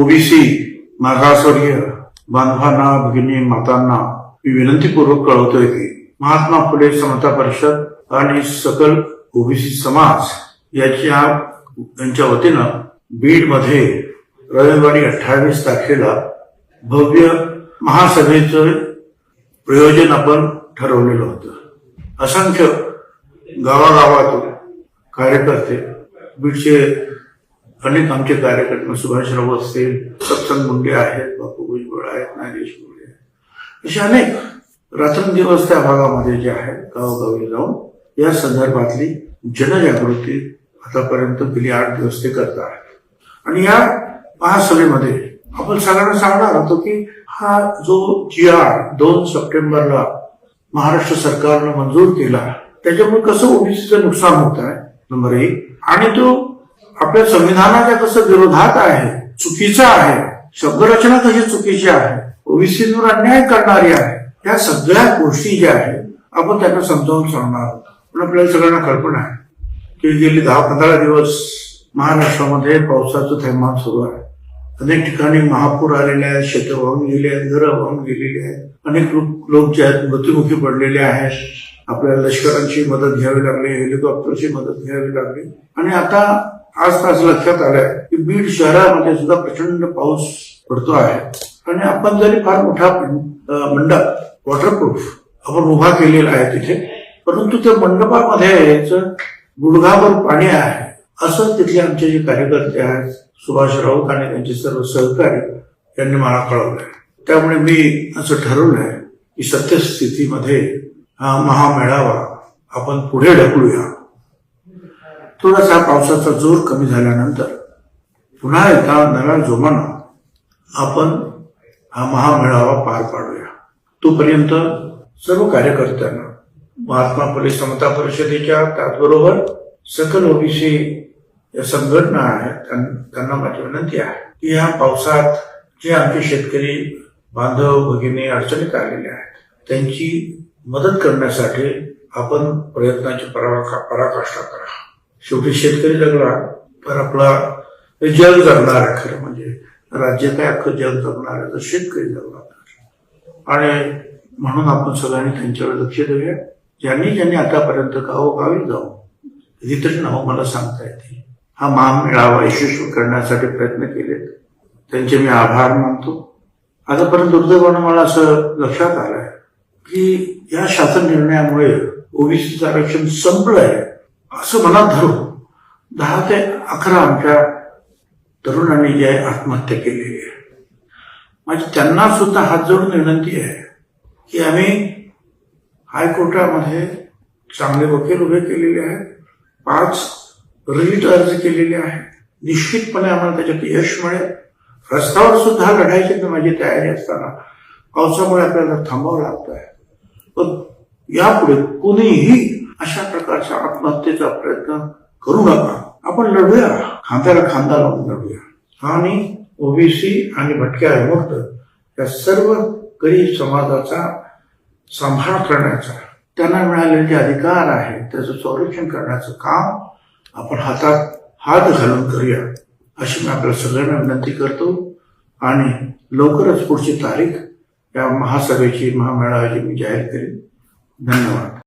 OBC मागासवर्गीय बांधवांना भगिनी मातांना मी विनंतीपूर्वक कळवतोय की महात्मा फुले समता परिषद आणि सकल ओबीसी समाज याच्या यांच्या वतीनं बीडमध्ये रविवारी अठ्ठावीस तारखेला भव्य महासभेचं प्रयोजन आपण ठरवलेलं होतं. असंख्य गावागावातून कार्यकर्ते बीडचे अनेक आमचे कार्यकर्ते सुभाषराव असतील सत्संग मुंडे आहेत बापू भुजबळ आहेत नागेश मुंडे आहेत. असे अनेक रात्रंदिवस त्या भागामध्ये जे आहेत गावोगावी जाऊन या संदर्भातली जनजागृती आतापर्यंत गेली आठ दिवस ते करत आहेत. आणि या महासभेमध्ये आपण सगळ्यांना सांगणार होतो की हा जो जी आर दोन सप्टेंबरला महाराष्ट्र सरकारनं मंजूर केला त्याच्यामुळे कसं ओबीसीचं नुकसान होत आहे नंबर एक. आणि तो आपल्या संविधानाच्या कसं विरोधात आहे चुकीचा आहे शब्दरचना कशी चुकीची आहे ओबीसीवर अन्याय करणारी आहे या सगळ्या गोष्टी ज्या आहेत आपण त्यांना समजावून सांगणार आहोत. पण आपल्याला सगळ्यांना कल्पना आहे की गेली दहा पंधरा दिवस महाराष्ट्रामध्ये पावसाचं थैमान सुरू आहे. अनेक ठिकाणी महापूर आलेले आहेत शेतं वाहून गेली आहेत घरं वाहून गेलेली आहेत. अनेक लोक लोक जे आहेत मृत्युमुखी पडलेले आहेत. आपल्याला लष्करांची मदत घ्यावी लागली हेलिकॉप्टरची मदत घ्यावी लागली. आणि आता आज तास लक्षात आलंय की बीड शहरामध्ये सुद्धा प्रचंड पाऊस पडतो आहे. आणि आपण जरी फार मोठा मंडप वॉटरप्रूफ आपण उभा केलेला आहे तिथे परंतु त्या मंडपामध्ये गुडघावर पाणी आहे असं तिथले आमचे जे कार्यकर्ते आहेत सुभाष राऊत आणि त्यांचे सर्व सहकारी यांनी मला कळवलंय. त्यामुळे मी असं ठरवलंय की सत्यस्थितीमध्ये हा महामेळावा. आपण पुढे ढकलूया. थोडासा पावसाचा जोर कमी झाल्यानंतर पुन्हा एकदा नव्या जोमानं आपण हा महामेळावा पार पाडूया. तोपर्यंत सर्व कार्यकर्त्यांना महात्मा फुले समता परिषदेच्या त्याचबरोबर सकल ओबीसी या संघटना आहेत त्यां- त्यांना माझी विनंती आहे की ह्या पावसात जे आमचे शेतकरी बांधव भगिनी अडचणीत आलेले आहेत त्यांची मदत करण्यासाठी आपण प्रयत्नाची पराका पराकाष्ठा करा. शेवटी शेतकरी जगला तर आपला जग जगणार आहे खरं म्हणजे. राज्य काय अख्खं जग जगणार आहे तर शेतकरी जगणार आणि म्हणून आपण सगळ्यांनी त्यांच्यावर लक्ष देऊया. ज्यांनी ज्यांनी आतापर्यंत गावोगावी जाऊ इतर नाव मला सांगता येतील. हा महामेळावा यशस्वी करण्यासाठी प्रयत्न केलेत. त्यांचे मी आभार मानतो. आतापर्यंत दुर्दैवानं मला असं लक्षात आलं आहे की या शासन निर्णयामुळे ओबीसीचं आरक्षण आहे असं मनात धरून दहा ते अकरा आमच्या तरुणांनी जे आहे आत्महत्या केलेली आहे. माझी त्यांना सुद्धा हात जोडून विनंती आहे की आम्ही हायकोर्टामध्ये चांगले वकील उभे केलेले आहेत पाच रिट अर्ज केलेले आहेत. निश्चितपणे आम्हाला त्याच्यात यश मिळेल. रस्त्यावर सुद्धा लढायची तर माझी तयारी असताना पावसामुळे आपल्याला थांबावं लागतं आहे पण यापुढे कोणीही अशा प्रकारच्या आत्महत्येचा प्रयत्न करू नका. आपण लढूया. खांद्याला खांदा लावून लढूया. आणि ओबीसी आणि भटक्या विमुक्त या सर्व गरीब समाजाचा सांभाळ करण्याचा त्यांना मिळालेले जे अधिकार आहेत त्याचं संरक्षण करण्याचं काम आपण हातात हात घालून करूया. अशी मी आपल्या सगळ्यांना विनंती करतो. आणि लवकरच पुढची तारीख या महासभेची महामेळाव्याची मी जाहीर करेन. धन्यवाद.